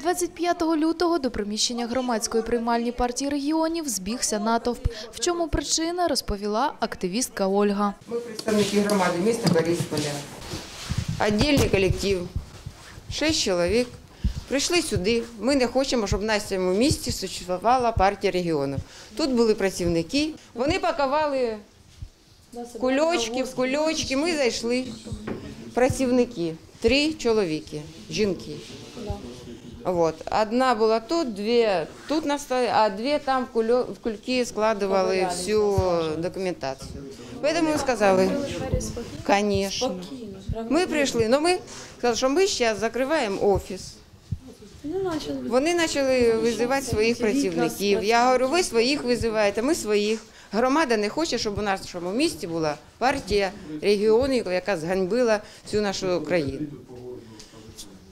25 лютого до приміщення громадської приймальні партії регіонів збігся натовп. В чому причина, розповіла активістка Ольга. Ми представники громади міста Борисполя. Отдельний колектив, шість чоловік. Прийшли сюди. Ми не хочемо, щоб на цьому місці существувала партія регіонів. Тут були працівники. Вони пакували кульочки в кульочки. Ми зайшли. Працівники, три чоловіки, жінки. Вот. Одна була тут, дві тут на столі, а дві там в кульки складували всю документацію. Поэтому ми сказали, конечно. Ми прийшли, але ми сказали, що ми зараз закриваємо офіс. Вони почали визивати своїх працівників. Я говорю, ви своїх визиваєте, ми своїх. Громада не хоче, щоб у нашому місті була партія регіонів, яка зганьбила всю нашу країну.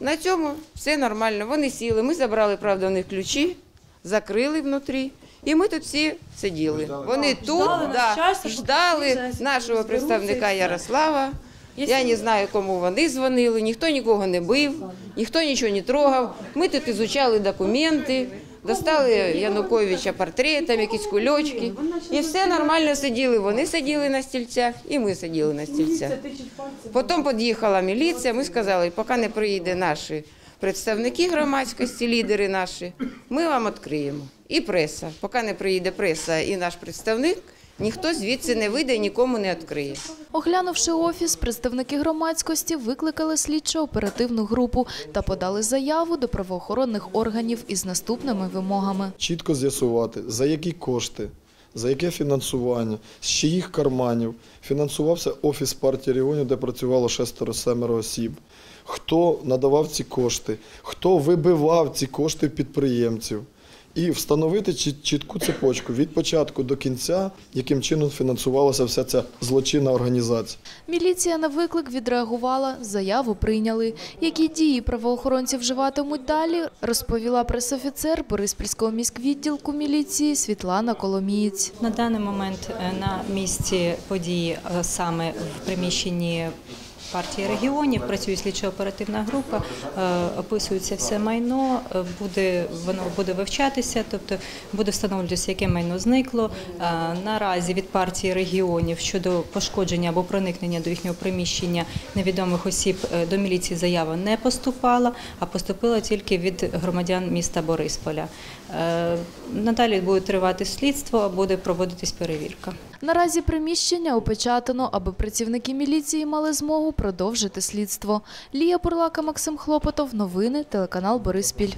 На цьому все нормально. Вони сіли. Ми забрали, правда, у них ключі, закрили внутрі. І ми тут всі сиділи. Вони тут Ждали да, часу щастя, ждали нашого представника. Ярослава. Я не знаю, кому вони дзвонили, ніхто нікого не бив, ніхто нічого не трогав. Ми тут ізучали документи, достали Януковича портретом, якісь кульочки. І все нормально сиділи. Вони сиділи на стільцях, і ми сиділи на стільцях. Потім під'їхала міліція, ми сказали, поки не приїде наші представники громадськості, лідери наші, ми вам відкриємо. І преса. Поки не приїде преса і наш представник, ніхто звідси не вийде і нікому не відкриє. Оглянувши офіс, представники громадськості викликали слідчо-оперативну групу та подали заяву до правоохоронних органів із наступними вимогами. чітко з'ясувати, за які кошти, за яке фінансування, з чиїх карманів фінансувався офіс партії регіонів, де працювало шестеро-семеро осіб, хто надавав ці кошти, хто вибивав ці кошти підприємців. І встановити чіт- чітку цепочку від початку до кінця, яким чином фінансувалася вся ця злочинна організація. Міліція на виклик відреагувала, заяву прийняли. Які дії правоохоронці вживатимуть далі, розповіла пресофіцер Бориспільського міськвідділку міліції Світлана Коломієць. На даний момент е, на місці події, е, саме в приміщенні партії регіонів, працює слідчо-оперативна група, е, описується все майно, е, буде воно буде вивчатися, тобто буде встановлюватися, яке майно зникло. Е, Наразі від партії регіонів щодо пошкодження або проникнення до їхнього приміщення невідомих осіб до міліції заява не поступала, а поступила тільки від громадян міста Борисполя. Надалі буде тривати слідство, буде проводитись перевірка. Наразі приміщення опечатано, аби працівники міліції мали змогу продовжити слідство. Лія Бурлака, Максим Хлопотов. Новини. Телеканал Бориспіль.